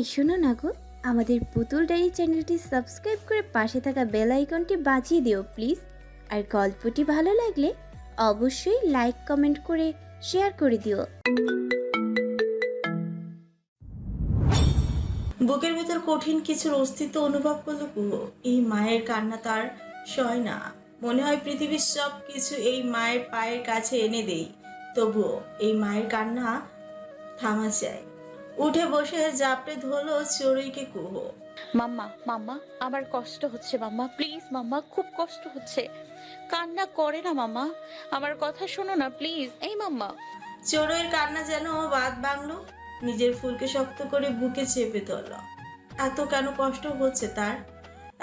এই শোনো না গো, আমাদের পুতুল ডায়েরি চ্যানেলটি সাবস্ক্রাইব করে পাশে থাকা বেল আইকনটি বাজিয়ে দিও, প্লিজ। আর গল্পটি ভালো লাগলে অবশ্যই লাইক, কমেন্ট করে শেয়ার করে দিও। বুকের ভেতর কঠিন কিছুর অস্তিত্ব অনুভব করল এই মায়ের কান্না তার সয় না। মনে হয় পৃথিবীর সব কিছু এই মায়ের পায়ের কাছে এনে দেই। তবুও এই মায়ের কান্না থামা চায় উঠে বসে জাপড়ে ধরলো চড়ুইকে কুহু। মাম্মা মাম্মা আমার কষ্ট হচ্ছে মাম্মা প্লিজ মাম্মা খুব কষ্ট হচ্ছে। কান্না করে না মাম্মা আমার কথা শোনো না প্লিজ এই মাম্মা। চড়ুইয়ের কান্না যেন বাদ বাংলো নিজের ফুলকে শক্ত করে বুকে চেপে ধরল। এত কেন কষ্ট হচ্ছে তার?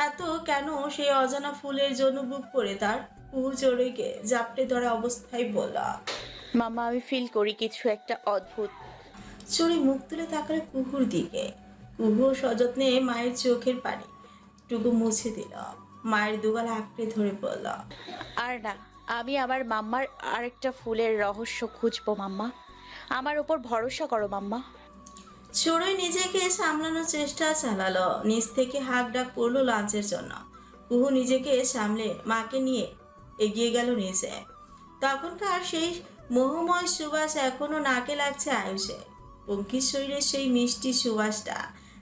এত কেন সেই অজানা ফুলের জন্য বুক করে তার? কুহু চড়ুইকে জাপটে ধরা অবস্থায় বলল মাম্মা আমি ফিল করি কিছু একটা অদ্ভুত। চড়ি মুখ তুলে তাকালে কুকুর দিকে। কুহু সযত্নে মায়ের চোখের পানি টুকু মুছে দিল। মায়ের দুগাল আঁকড়ে ধরে পড়ল। আর না আমি আমার মাম্মার আরেকটা ফুলের রহস্য খুঁজবো মাম্মা। আমার ওপর ভরসা করো মাম্মা। চড়ুই নিজেকে সামলানোর চেষ্টা চালালো। নিচ থেকে হাক ডাক পড়ল লাঞ্চের জন্য। কুহু নিজেকে সামলে মাকে নিয়ে এগিয়ে গেল নিজে তখনকার সেই মোহময় সুবাস এখনও নাকে লাগছে আয়ুষে পঙ্কির শরীরের সেই মিষ্টি সুবাসটা।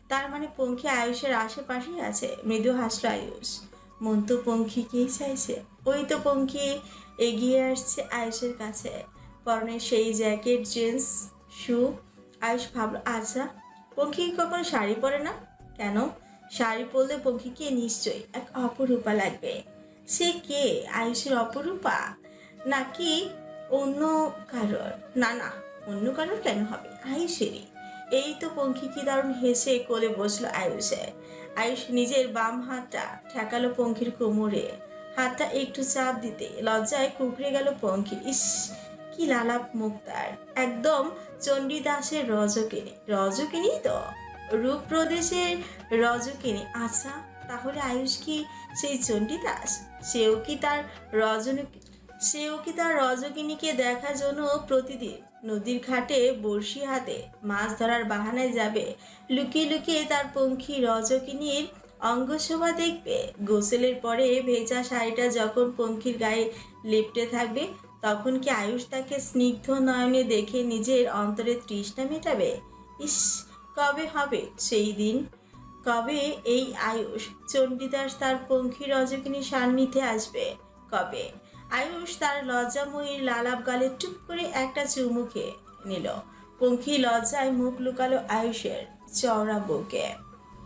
তার মানে পঙ্খী আয়ুষের আশেপাশেই আছে। মৃদু হাসলো আয়ুষ। মন তো পঙ্খিকেই চাইছে। ওই তো পঙ্খী এগিয়ে আসছে আয়ুষের কাছে। পরনের সেই জ্যাকেট, জিন্স, শু। আয়ুষ ভাবলো আচ্ছা পঙ্খী কখনো শাড়ি পরে না? কেন? শাড়ি পরলে পঙ্খিকে নিশ্চয়ই এক অপরূপা লাগবে। সে কে? আয়ুষের অপরূপা? নাকি অন্য কারোর? না না অন্য কারোর কেন হবে। আয়ুষেরই এই তো পঙ্খী কি দারুণ হেসে কোলে বসল আয়ুষে। আয়ুষ নিজের বাম হাতটা ঠেকালো পঙ্খির কোমরে। হাতটা একটু চাপ দিতে লজ্জায় কুকড়ে গেল পঙ্খী। ইস, কি লালাপ মুখ তার। একদম চণ্ডীদাসের রজকিনী। রজকিনী তো? রূপ প্রদেশের রজকিনী। আচ্ছা তাহলে আয়ুষ কি সেই চণ্ডীদাস সেও কি তার রজন সেও কি তার রজকিনীকে দেখার জন্য প্রতিদিন নদীর ঘাটে বড়শি হাতে মাছ ধরার বাহানায় যাবে? লুকিয়ে লুকিয়ে তার পঙ্খী রজকিনীর অঙ্গশোভা দেখবে। গোসলের পরে ভেজা শাড়িটা যখন পঙ্খির গায়ে লেপটে থাকবে, তখন কি আয়ুষ তাকে স্নিগ্ধ নয়নে দেখে নিজের অন্তরে তৃষ্ণা মেটাবে? ইস, কবে হবে সেই দিন? কবে এই আয়ুষ চণ্ডীদাস তার পঙ্খী রজকিনী সান্নিধ্যে আসবে? কবে? আয়ুষ তার লজ্জাময়ীর লালাপ গালে টুপ করে একটা চুমু খেয়ে নিল। পঙ্খী লজ্জায় মুখ লুকালো আয়ুষের চওড়া বুকে।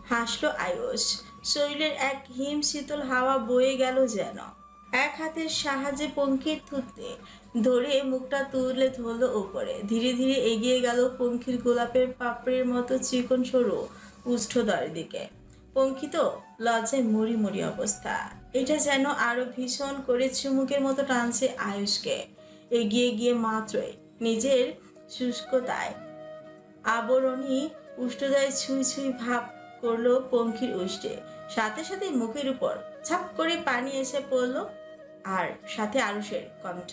হাসলো আয়ুষ। শরীরের এক হিম শীতল হাওয়া বয়ে গেল যেন। এক হাতের সাহায্যে পঙ্খির থুতে ধরে মুখটা তুলে ধরলো ওপরে ধীরে ধীরে এগিয়ে গেল পঙ্খির গোলাপের পাপড়ির মতো চিকন সরু, উষ্ঠদয়ের দিকে। পঙ্খি তো লজ্জায় মরি মরি অবস্থা। এটা যেন আরও ভীষণ করে চুমুকের মতো টানছে আয়ুষকে। এগিয়ে গিয়ে মাত্রই নিজের শুষ্কতায় আবরণী উষ্ঠদয় ছুঁই ছুঁই ভাব করল পঙ্খির উষ্টে। সাথে সাথে মুখের উপর ছাপ করে পানি এসে পড়ল আর সাথে আরুষের কণ্ঠ।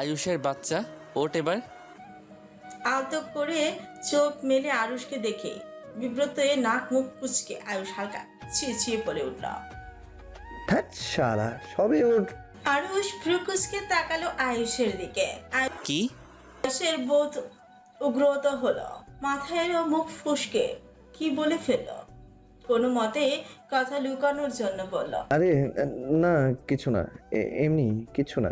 আয়ুষের বাচ্চা ওট এবার। আলতো করে চোখ মেলে আরুষকে দেখে বিব্রত হয়ে নাক মুখ কুচকে আয়ুষ হালকা ছিয়ে ছিয়ে পড়ে উঠল। শালা সবে ওর আরুষ ভ্রুকুচকে তাকালো আয়ুষের দিকে। কি? আয়ুষের বোধ উগ্রত হলো। মাথায় মুখ ফুসকে কি বলে ফেলল? কোনো মতে কথা লুকানোর জন্য বলল। আরে না কিছু না এ- এমনি কিছু না।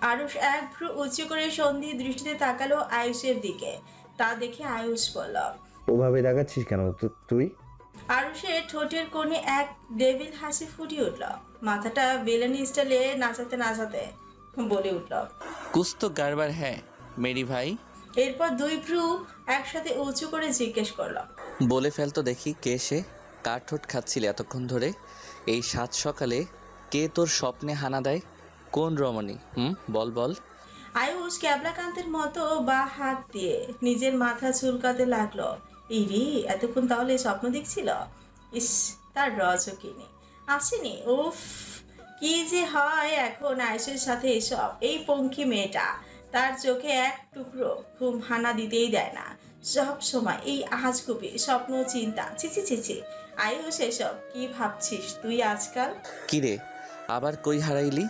আরুষ এক ভ্রু উঁচু করে সন্ধি দৃষ্টিতে তাকালো আয়ুষের দিকে। তা দেখে আয়ুষ বলল ওভাবে দেখাচ্ছিস কেন? তু- তুই? আরুষের ঠোঁটের কোণে এক ডেভিল হাসি ফুটে উঠল। মাথাটা বেলানি স্টাইলে নাচাতে নাচাতে বলে উঠল। কুছ তো গারবার হ্যাঁ মেরি ভাই। এরপর দুই ভ্রু একসাথে উঁচু করে জিজ্ঞেস করল। বলে ফেল তো দেখি কে সে কার ঠোঁট খাচ্ছিলি এতক্ষণ ধরে? এই সাত সকালে কে তোর স্বপ্নে হানা দেয়? কোন রমণী? হুম বল বল। আয়ুষ ক্যাবলাকান্তের মতো বা হাত দিয়ে নিজের মাথা চুলকাতে লাগল। ইরি এতক্ষণ তাহলে স্বপ্ন দেখছিল? ইস তার রজকিনী আসেনি? উফ কি যে হয় এখন আয়ুষের সাথে এসব। এই পঙ্খী মেয়েটা তার চোখে এক টুকরো ঘুম হানা দিতেই দেয় না। সব সময় এই আজগুবি স্বপ্ন চিন্তা চিচি চিচি আয়ুষ সেসব কি ভাবছিস তুই আজকাল? কিরে আবার কই হারাইলি?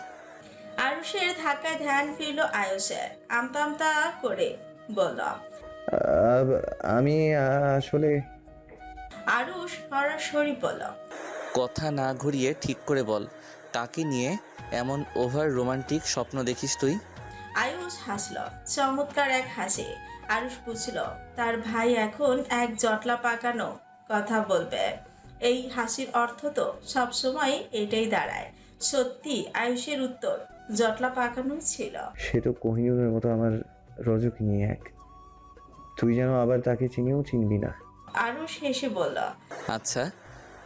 আয়ুষের ধাক্কায় ধ্যান ফিরল আয়ুষের। আমতা আমতা করে বলল আমি আসলে আরুষ সরাসরি বল। কথা না ঘুরিয়ে ঠিক করে বল। কাকে নিয়ে এমন ওভার রোমান্টিক স্বপ্ন দেখিস তুই। আয়ুষ হাসল। চমৎকার এক হাসি। আয়ুষ বুঝল তার ভাই এখন এক জটলা পাকানো কথা বলবে। এই হাসির অর্থ তো সবসময় এটাই দাঁড়ায়। সত্যি আয়ুষের উত্তর জটলা পাকানো ছিল। সে তো কোহিনুরের মতো আমার রজক নিয়ে এক। তুই যেন আবার তাকে চিনিও চিনবি না। আরুষ হেসে বলল আচ্ছা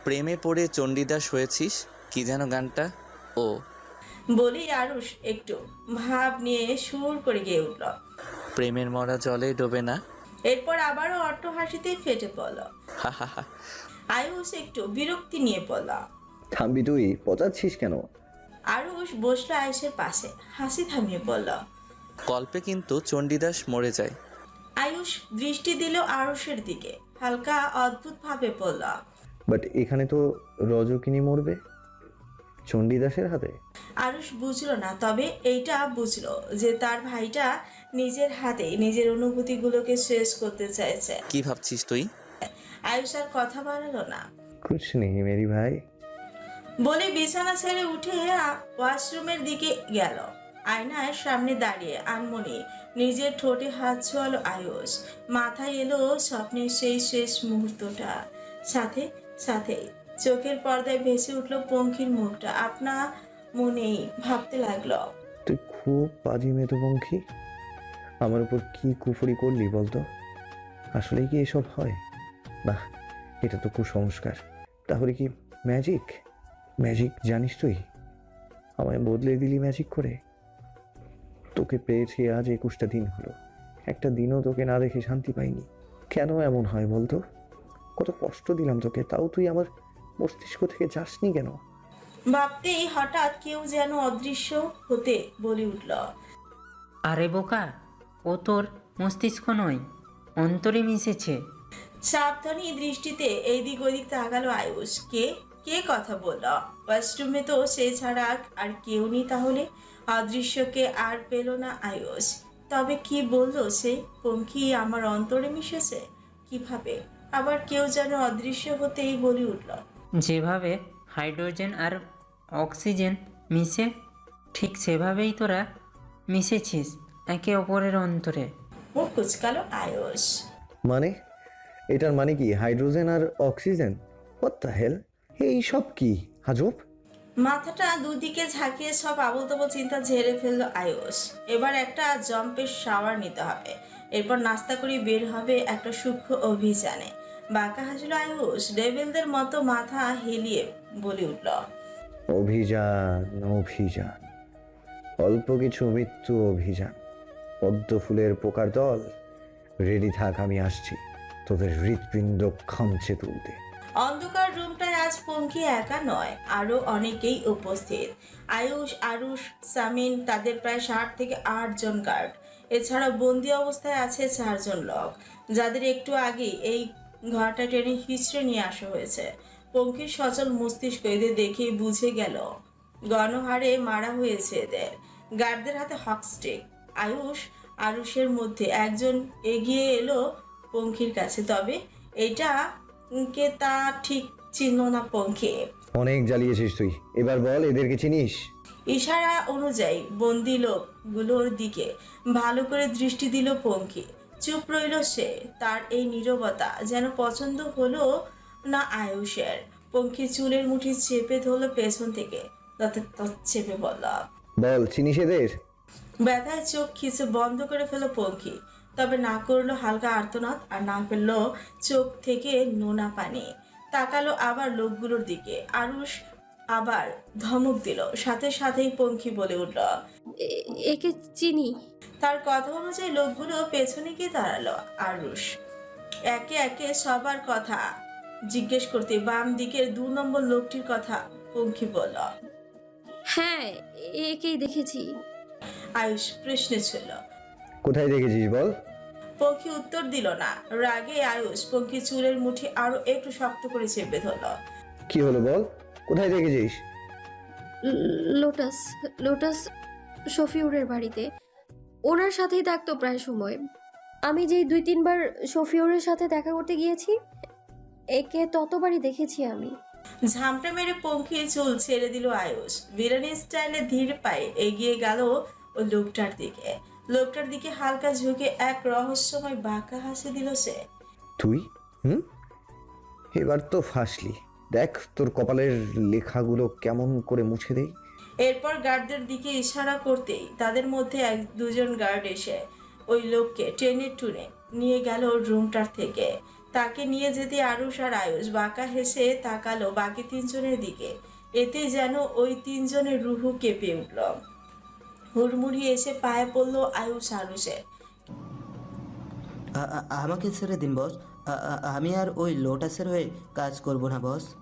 প্রেমে পড়ে চণ্ডীদাস হয়েছিস? কি যেন গানটা? ও। বলি আরুষ একটু ভাব নিয়ে সুর করে গিয়ে উঠল। প্রেমের মরা জলে ডোবে না? এরপর আবারও অট্ট হাসিতে ফেটে পড়ল। হা হা হা। আয়ুষ একটু বিরক্তি নিয়ে পড়ল থামবি তুই পচাচ্ছিস কেন? আরুষ বসল আয়ুষের পাশে হাসি থামিয়ে বলল কল্পে কিন্তু চণ্ডীদাস মরে যায়। আয়ুষ দৃষ্টি দিল আরুষের দিকে। হালকা অদ্ভুত ভাবে বলল বাট এখানে তো রজকিনী মরবে? চণ্ডীদাসের হাতে? আরুষ বুঝলো না তবে এইটা বুঝলো যে তার ভাইটা নিজের হাতে নিজের অনুভূতিগুলোকে শেষ করতে চাইছে। কি ভাবছিস তুই? আয়ুষ আর কথা বাড়ালো না। কুছ নেই মেরি ভাই বলে বিছানা ছেড়ে উঠে ওয়াশরুমের দিকে গেল। আয়নার সামনে দাঁড়িয়ে আনমনি নিজের ঠোঁটে হাত ছোয়ালো আয়ুষ। মাথায় এলো স্বপ্নের সেই শেষ মুহূর্তটা। সাথে সাথে চোখের পর্দায় ভেসে উঠল পঙ্খির মুখটা। আপনা মনেই ভাবতে লাগল। তুই খুব বাজি মেতপঙ্খী আমার উপর কি কুফরি করলি বলতো? আসলে কি এসব হয়? না এটা তো কুসংস্কার। তাহলে কি ম্যাজিক ম্যাজিক জানিস তুই? আমায় বদলে দিলি ম্যাজিক করে। তোকে পেয়েছি আজ একুশটা দিন হলো। একটা দিনও তোকে না দেখে শান্তি পাইনি। কেন এমন হয় বলতো? কত কষ্ট দিলাম তোকে তাও তুই আমার মস্তিষ্ক থেকে যাসনি কেন? ভাবতেই হঠাৎ কেউ যেন অদৃশ্য হতে বলে উঠল। আরে বোকা ও তোর মস্তিষ্ক নয় অন্তরে মিশেছে। সাবধানী দৃষ্টিতে এইদিক ওদিক তাকালো আয়ুষ। কে কে কথা বলল? ওয়াশরুমে তো সে ছাড়া আর কেউ নেই তাহলে? অদৃশ্যকে আর পেল না আয়ুষ। তবে কি বলল সে? পঙ্খী আমার অন্তরে মিশেছে? কীভাবে? আবার কেউ যেন অদৃশ্য হতেই বলে উঠল। যেভাবে হাইড্রোজেন আর অক্সিজেন মিশে ঠিক সেভাবেই তোরা মিশেছিস একে অপরের অন্তরে। মুখ কুচকালো আয়ুষ। মানে? এটার মানে কি হাইড্রোজেন আর অক্সিজেন? হোয়াট দ্য হেল এই সব কি? আজব। মাথাটা দুদিকে ঝাঁকিয়ে সব আবল তাবল চিন্তা ঝেড়ে ফেলল আয়ুষ। এবার একটা জম্পের শাওয়ার নিতে হবে। এরপর নাস্তা করে বের হবে একটা সূক্ষ্ম অভিযানে। বাঁকা হাসলো আয়ুষ, ডেভিলদের মতো মাথা হেলিয়ে বলে উঠল, অভিযান অভিযান। অল্প কিছু মৃত্যু অভিযান। পদ্ম ফুলের পোকার দল। রেডি থাক, আমি আসছি। তোদের হৃৎপিণ্ড খামছে তুলতে। অন্ধকার রুমটায় আজ পঙ্কি একা নয় আরও অনেকেই উপস্থিত। আয়ুষ, আরুষ, সামিন, তাদের প্রায় ষাট থেকে আট জন গার্ড। এছাড়া বন্দি অবস্থায় আছে চারজন লোক। যাদের একটু আগে এই ঘরটা টেনে হিচড়ে নিয়ে আসা হয়েছে। পঙ্কির সচল মস্তিষ্ক এদের দেখে বুঝে গেল, গণহারে মারা হয়েছে এদের। গার্ডদের হাতে হকস্টিক আয়ুষ, আরুষের মধ্যে একজন এগিয়ে এলো পঙ্খির কাছে। তবে এটা কে তা ঠিক চিহ্ন না পঙ্খে। অনেক জ্বালিয়েছিস তুই। এবার বল এদেরকে চিনিস? ইশারা অনুযায়ী বন্দি লোকগুলোর দিকে ভালো করে দৃষ্টি দিল পঙ্খী। চুপ রইল সে তার এই নীরবতা যেন পছন্দ হলো না আয়ুষের। পঙ্খী চুলের মুঠি চেপে ধরলো পেছন থেকে। তাতে চেপে বলল বল চিনিস এদের? ব্যথায় চোখ খিচে বন্ধ করে ফেলো পঙ্খী। তবে না করল হালকা আর্তনাদ আর না ফেলল চোখ থেকে নোনা পানি। তাকালো আবার লোকগুলোর দিকে। আরুষ আবার ধমক দিল। সাথে সাথেই পঙ্খী বলে উঠল একে চিনি। তার কথা অনুযায়ী লোকগুলো পেছনে গিয়ে দাঁড়াল। আরুষ একে একে সবার কথা জিজ্ঞেস করতে বাম দিকের দু নম্বর লোকটির কথা পঙ্খী বলল হ্যাঁ একেই দেখেছি। আয়ুষ প্রশ্নে ছিল কোথায় দেখেছিস বল? পঙ্খী উত্তর দিল না। রাগে আয়ুষ পঙ্খী চুলের মুঠি আরও একটু শক্ত করে চেপে ধরলো। কি হলো বল? কোথায় দেখেছিস? লোটাস লোটাস শফিউরের বাড়িতে। ওনার সাথেই থাকতো প্রায় সময়। আমি যেই দুই তিনবার শফিউরের সাথে দেখা করতে গিয়েছি একে ততবারই দেখেছি আমি। ঝামটা মেরে পঙ্খির চুল ছেড়ে দিল আয়ুষ। বিরিয়ানি স্টাইলে ধীর পায়ে এগিয়ে গেল ওই লোকটার দিকে। লোকটার দিকে হালকা ঝুঁকে এক রহস্যময় বাঁকা হাসি দিল সে। তুই? হুম? এবার তো ফাঁসলি। দেখ তোর কপালের লেখাগুলো কেমন করে মুছে দেই। এরপর গার্ডদের দিকে ইশারা করতেই তাদের মধ্যে এক দুজন গার্ড এসে ওই লোককে টেনে টুনে নিয়ে গেল ওর রুমটার থেকে। তাকে নিয়ে যেতে আরুষ আর আয়ুষ বাঁকা হেসে তাকালো বাকি তিনজনের দিকে। এতে যেন ওই তিনজনের রুহু কেঁপে উঠল। হুড়মুড়ি এসে পায়ে পড়ল আয়ুষ আরুষের আ- আ- আমাকে ছেড়ে দিন বস। আমি আর ওই লোটাসের হয়ে কাজ করব না বস।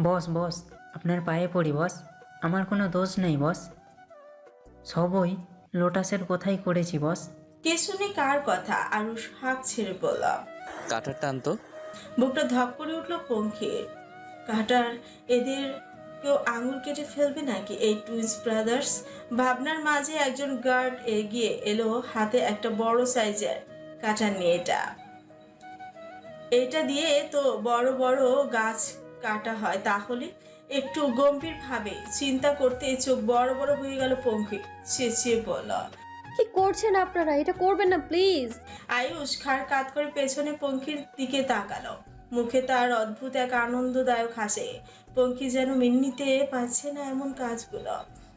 বস বস আপনার পায়ে পড়ি বস। আমার কোনো দোষ নেই বস। সবই লোটাসের কোথায় করেছি বস। কে শুনে কার কথা? আরুষ হাঁক ছেড়ে পড়ল। কাটার টান তো। বুকটা ধপ করে উঠল পঙ্খির। কাটার এদের কেউ আঙুল কেটে ফেলবে নাকি? এই টুইন্স ব্রাদার্স ভাবনার মাঝে একজন গার্ড এগিয়ে এলো হাতে একটা বড় সাইজের কাটার নিয়ে এটা এটা দিয়ে তো বড় বড় গাছ কাটা হয় তাহলে একটু গম্ভীরভাবে চিন্তা করতে চোখ বড় বড় হয়ে গেল পঙ্খি। চেঁচিয়ে বলল কি করছেন আপনারা? এটা করবেন না প্লিজ আয়ুষ খাড় কাত করে পেছনে পঙ্খির দিকে তাকালো। মুখে তার অদ্ভুত এক আনন্দদায়ক হাসে। পঙ্খি যেন মিন্নিতে পারছে না এমন কাজগুলো।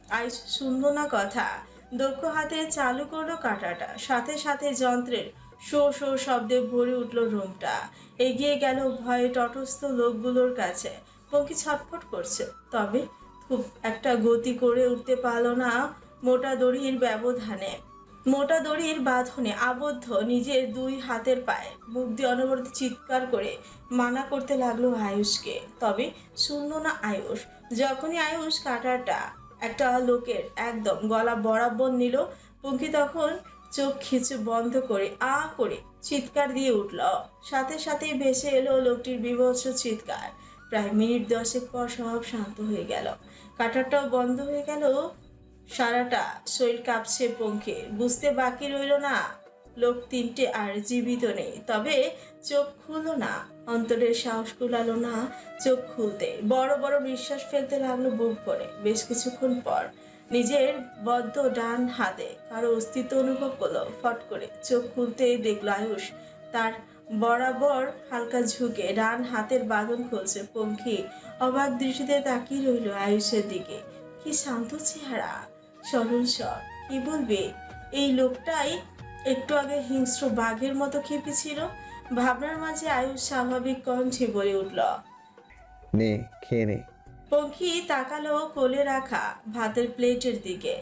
আয়ুষ শুনলো না কথা। দক্ষ হাতে চালু করল কাঁটাটা। সাথে সাথে যন্ত্রের শো শো শব্দে ভরে উঠল রুমটা। এগিয়ে গেল ভয়ে তটস্থ লোকগুলোর কাছে। পঙ্খি ছটফট করছে। তবে খুব একটা গতি করে উঠতে পারল না মোটা দড়ির ব্যবধানে। মোটা দড়ির বাঁধনে আবদ্ধ নিজের দুই হাতের পায়ে। মুখ দিয়ে অনবরত চিৎকার করে মানা করতে লাগল আয়ুষকে। তবে শুনলো না আয়ুষ। যখনই আয়ুষ কাটাটা একটা লোকের একদম গলা বরাবর নিল পঙ্খি তখন চোখ খিচু বন্ধ করে আ করে চিৎকার দিয়ে উঠল। সাথে সাথে ভেসে এলো লোকটির বিভৎস চিৎকার। প্রায় মিনিট দশেক পর সব শান্ত হয়ে গেল। কাটারটাও বন্ধ হয়ে গেল সারাটা শরীর কাঁপছে পঙ্খে। বুঝতে বাকি রইল না। লোক তিনটে আর জীবিত নেই। তবে চোখ খুললো না। অন্তরের সাহস কুলালো না চোখ খুলতে। বড় বড় নিঃশ্বাস ফেলতে লাগল বুক করে বেশ কিছুক্ষণ পর নিজের বদ্ধ ডান হাতে কারও অস্তিত্ব অনুভব করল। ফট করে চোখ খুলতে দেখল আয়ুষ। তার বরাবর হালকা ঝুঁকে ডান হাতের বাঁধন খুলছে পঙ্খী। অবাক দৃষ্টিতে তাকিয়ে রইল আয়ুষের দিকে। কি শান্ত চেহারা। সরল স্বর কি বলবে? এই লোকটাই একটু আগে হিংস্র বাঘের মতো খেপেছিল। ভাবনার মাঝে আয়ুষ স্বাভাবিক কণ্ঠে বলে উঠল নে খেয়ে নে। পঙ্খী তাকালো কোলে রাখা ভাতের প্লেটের দিকে।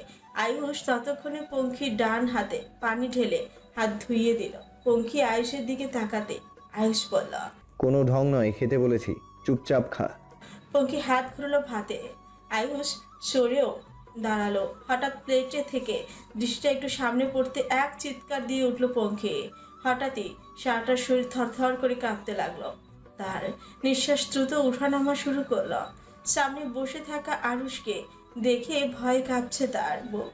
আয়ুষ ততক্ষণে পঙ্খির ডান হাতে পানি ঢেলে হাত ধুইয়ে দিল। পঙ্খী আয়ুষের দিকে তাকাতে আয়ুষ বলল কোনো ঢং নয় খেতে বলেছি। চুপচাপ খা। পঙ্খী হাত ঘুরলো ভাতে। আয়ুষ সরেও দাঁড়াল। হঠাৎ প্লেটে থেকে দৃষ্টিটা একটু সামনে পড়তে এক চিৎকার দিয়ে উঠল পঙ্খে। হঠাৎই সারাটার শরীর থরথর করে কাঁপতে লাগল। তার নিঃশ্বাস দ্রুত উঠানামা শুরু করল। সামনে বসে থাকা আরুষকে দেখে ভয় কাঁপছে তার বুক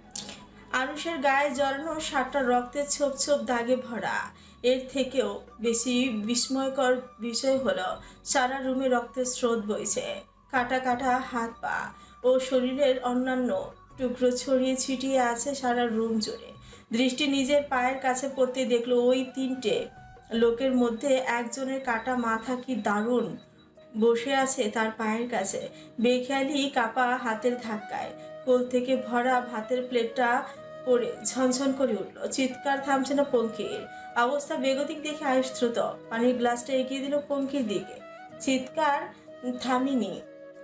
আরুষের গায়ে জড়ানো সাতটা রক্তের ছোপ ছোপ দাগে ভরা। এর থেকেও বেশি বিস্ময়কর বিষয় হলো, সারা রুমে রক্তের স্রোত বইছে। কাটা কাটা হাত পা ও শরীরের অন্যান্য টুকরো ছড়িয়ে ছিটিয়ে আছে সারা রুম জুড়ে। দৃষ্টি নিজের পায়ের কাছে পড়তে দেখল ওই তিনটে লোকের মধ্যে একজনের কাটা মাথা কি দারুণ বসে আছে তার পায়ের কাছে। বেখেয়ালি কাপা হাতের ধাক্কায় কোল থেকে ভরা ভাতের প্লেটটা পড়ে ঝনঝন করে উঠল। চিৎকার থামছে না পঙ্কির। অবস্থা বেগতিক দেখে আয়ুষ পানির গ্লাসটা এগিয়ে দিল পঙ্কির দিকে। চিৎকার থামিনি।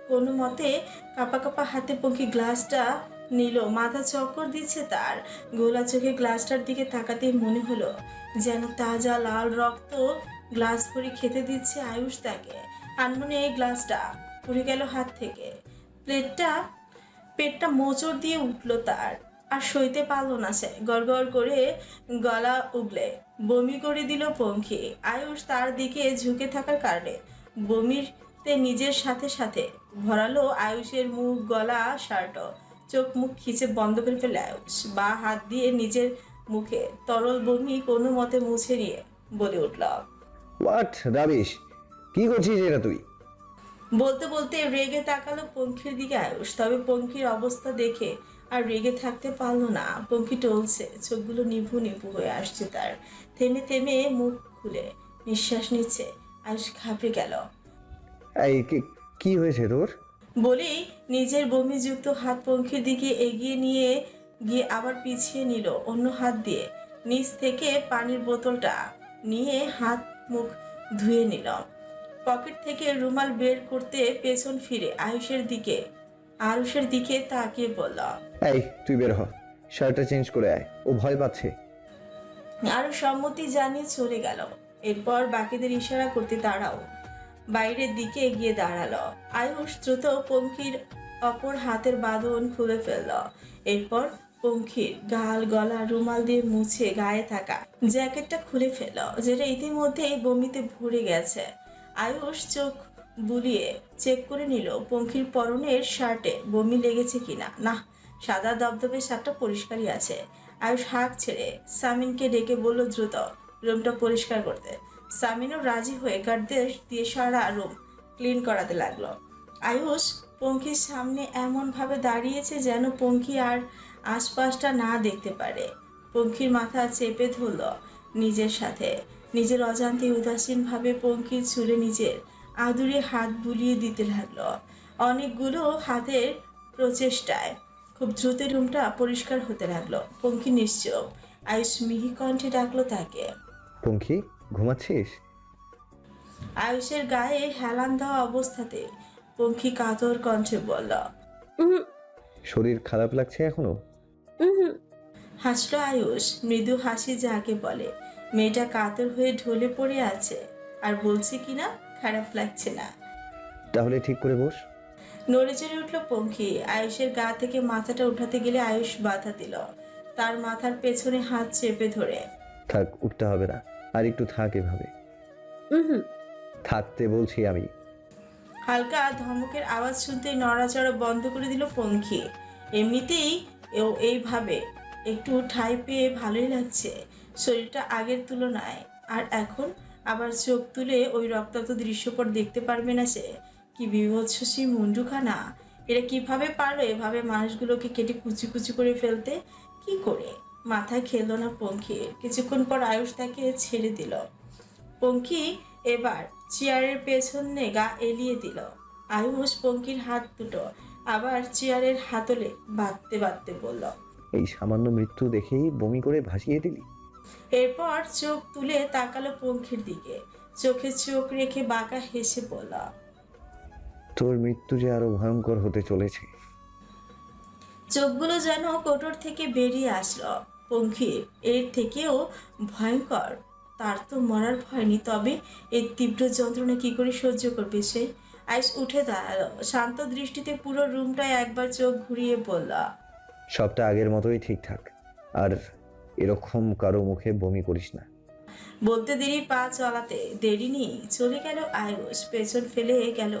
কোনো মতে কাপা কাপা হাতে পঙ্কি গ্লাসটা নিল। মাথা চক্কর দিচ্ছে তার। গোলা চোখে গ্লাসটার দিকে তাকাতেই মনে হলো যেন তাজা লাল রক্ত গ্লাস ভরে খেতে দিচ্ছে আয়ুষ তাকে। আনমনে এই গ্লাসটা পড়ে গেল হাত থেকে। প্লেটটা, পেটটা মোচড় দিয়ে উঠল তার। আর সইতে পারল না সে। গড়গড় করে গলা উগলে। বমি করে দিল পঙ্খী আয়ুষ তার দিকে ঝুঁকে থাকার কারণে। বমিরতে নিজের সাথে সাথে ভরালো আয়ুষের মুখ গলা শার্ট চোখ মুখ খিচে বন্ধ করে ফেলে আয়ুষ। বা হাত দিয়ে নিজের মুখে তরল বমি কোনো মতে মুছে নিয়ে বলে উঠল। হোয়াট রাবিশ কি করছিস এটা তুই? বলতে বলতে রেগে তাকালো পঙ্খির দিকে আয়ুষ। তবে পঙ্খির অবস্থা দেখে আর রেগে থাকতে পারল না। পঙ্খি টলছে চোখগুলো নিভু নিভু হয়ে আসছে তার। থেমে থেমে মুখ খুলে নিঃশ্বাস নিচ্ছে। আয়ুষ ঘাবড়ে গেল। এই কি- হয়েছে তোর? বলেই নিজের বমিযুক্ত হাত পঙ্খির দিকে এগিয়ে নিয়ে গিয়ে আবার পিছিয়ে নিল অন্য হাত দিয়ে। নিচ থেকে পানির বোতলটা নিয়ে হাত মুখ ধুয়ে নিল। পকেট থেকে রুমাল বের করতে পেছন ফিরে আয়ুষের দিকে আয়ুষের দিকে তাকিয়ে বলল এই তুই বের হ। শার্টটা চেঞ্জ করে আয়। ও ভয় পাচ্ছে। আরও সম্মতি জানিয়ে চলে গেল। এরপর বাকিদের ইশারা করতে তারাও বাইরের দিকে এগিয়ে দাঁড়াল। আয়ুষ দ্রুত পঙ্খির অপর হাতের বাঁধন খুলে ফেলল। এরপর পঙ্খির গাল গলা রুমাল দিয়ে মুছে গায়ে থাকা জ্যাকেটটা খুলে ফেলল, যেটা ইতিমধ্যেই বমিতে ভরে গেছে। আয়ুষ চোখ বুলিয়ে চেক করে নিল, পঙ্খির পরনের শার্টে বমি লেগেছে কিনা। না সাদা দবদবে শার্টটা পরিষ্কারই আছে। আয়ুষ হাঁক ছেড়ে সামিনকে ডেকে বলল, দ্রুত, রুমটা পরিষ্কার করতে। সামিনও রাজি হয়ে গার্ডদের দিয়ে সারা রুম ক্লিন করাতে লাগল। আয়ুষ পঙ্খির সামনে এমনভাবে দাঁড়িয়েছে যেন পঙ্খি আর আশপাশটা না দেখতে পারে। পঙ্খির মাথা চেপে ধরল নিজের সাথে। নিজের অজান্তে উদাসীনভাবে পঙ্খির চুলে নিজের আদুরে হাত বুলিয়ে দিতে লাগল। অনেকগুলো হাতের প্রচেষ্টায় খুব দ্রুত রুমটা পরিষ্কার হতে লাগল। পঙ্খি নিশ্চয় আয়ুষ মিহি কণ্ঠে ডাকলো তাকে। পঙ্খী? ঘুমাচ্ছিস? আয়ুষের গায়ে হেলান দেওয়া অবস্থাতে পঙ্খি কাতর কণ্ঠে বলল শরীর খারাপ লাগছে এখনও। হাসলো আয়ুষ মৃদু হাসি যাকে বলে। মেয়েটা কাতর হয়ে ঢলে পড়ে আছে। আর বলছে কিনা খারাপ লাগছে না। তাহলে ঠিক করে বস। নড়ে চড়ে উঠল পঙ্খি। আয়ুষের গা থেকে মাথাটা উঠাতে গেলে আয়ুষ বাধা দিল। তার মাথার পেছনে হাত চেপে ধরে। থাক উঠতে হবে না। আর একটু থাক এভাবে। উহুম। থাকতে বলছি আমি। হালকা ধমকের আওয়াজ শুনতে নড়াচড়া বন্ধ করে দিল পঙ্খি। এমনিতেই ও এইভাবে একটু ঠাই পেয়ে ভালোই লাগছে শরীরটা আগের তুলনায়। আর এখন আবার চোখ তুলে ওই রক্তাক্ত দৃশ্যপট দেখতে পারবে না সে। কি বিভৎস সেই মুন্ডুখানা। এরা কীভাবে পারল এভাবে মানুষগুলোকে কেটে কুচি কুচি করে ফেলতে? কি করে? মাথায় খেললো না পঙ্খির কিছুক্ষণ পর আয়ুষ তাকে ছেড়ে দিল। পঙ্খি এবার চেয়ারের পেছনে গা এলিয়ে দিল। আয়ুষ পঙ্কির হাত দুটো আবার চেয়ারের হাতলে বাঁধতে বাঁধতে বলল এই সামান্য মৃত্যু দেখেই বমি করে ভাসিয়ে দিলি? এরপর চোখ তুলে তাকালো পঙ্খির দিকে। চোখে চোখ রেখে বাঁকা হেসে বলল তোর মৃত্যু যে আরও ভয়ঙ্কর হতে চলেছে। চোখগুলো যেন কোটর থেকে বেরিয়ে আসলো। পঙ্খির এর থেকেও ভয়ঙ্কর। তার তো মরার ভয় নেই। তবে এর তীব্র যন্ত্রণা কি করে সহ্য করবে সে? আইস উঠে দাঁড়াল। শান্ত দৃষ্টিতে পুরো রুমটায় একবার চোখ ঘুরিয়ে বলল সবটা আগের মতোই ঠিকঠাক। আর এরকম কারও মুখে বমি করিস না। বলতে দেরি পা চলাতে দেরি নেই। চলে গেল আয়ুষ। পেছন ফেলে গেল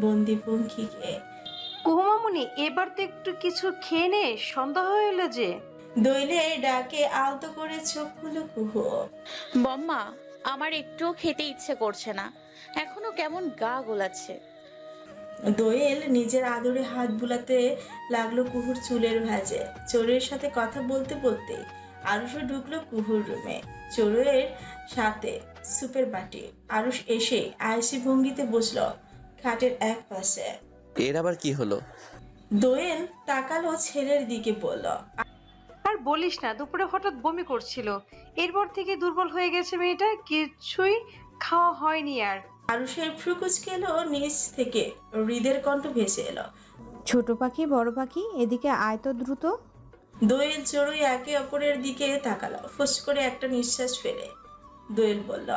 বন্দি পঙ্খিকে। কুহুমামুনি এবার তো একটু কিছু খেয়ে নে। সন্দেহ হয়ে এলো যে। দইলে ডাকে আলতো করে চোখ খুলো কুহু। বম্মা আমার একটুও খেতে ইচ্ছে করছে না। এখনও কেমন গা গোলাচ্ছে। দোয়েল নিজের আদরে হাত বুলাতে লাগল কুহুর চুলের ভাঁজে। চোরের সাথে কথা বলতে বলতে আরুষও ঢুকলো কুহুর রুমে। চোরের সাথে সুপের বাটি। আরুষ এসে আয়সি ভঙ্গিতে বসল খাটের এক পাশে। এর আবার কি হলো? দোয়েল তাকালো ছেলের দিকে বলল বলিস না দুপুরে হঠাৎ বমি করছিল। এরপর থেকে দুর্বল হয়ে গেছে মেয়েটা কিছুই খাওয়া হয়নি আর। আরুষের ফ্রুকুচকে এলো নিচ থেকে হৃদের কণ্ঠ ভেসে এলো। ছোট পাখি বড় পাখি এদিকে আয় তো দ্রুত। দোয়েল চড়ুই একে অপরের দিকে তাকালো ফুস করে একটা নিঃশ্বাস ফেলে। দোয়েল বলল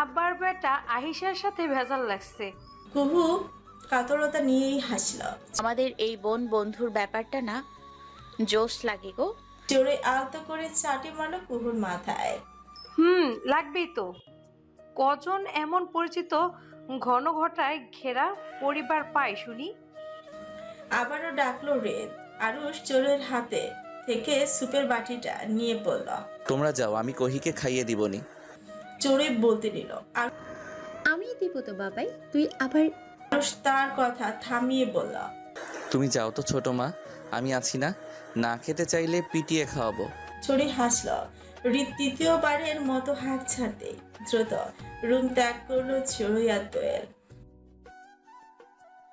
আবার বেটা আহিসার সাথে ভেজাল লাগছে। কুহু কাতরতা নিয়েই হাসল। আমাদের এই বোন বন্ধুর ব্যাপারটা না জোশ লাগে গো। চড়ে আলতো করে চাটি মারলো কুহুর মাথায়। হুম লাগবেই তো। কজন এমন পরিচিত ঘন ঘটায় ঘেরা পরিবার পায় শুনি। আবারও ডাকলো রেদ। আরুষ চোরের হাতে থেকে সুপের বাটিটা নিয়ে বলল তোমরা যাও আমি কহিকে খাইয়ে দিবনি। চোরে বলতে নিল আর আমি দিব তো বাবাই তুই আবার আরুষ তার কথা থামিয়ে বলল তুমি যাও তো ছোট মা আমি আছি না। না খেতে চাইলে পিটিয়ে খাওয়াবো। চড়ে হাসল। রিত তৃতীয়বারের মতো হাঁক ছাড়তে দ্রুত রুম ত্যাগ করল চড়ুইয়ার দোয়েল।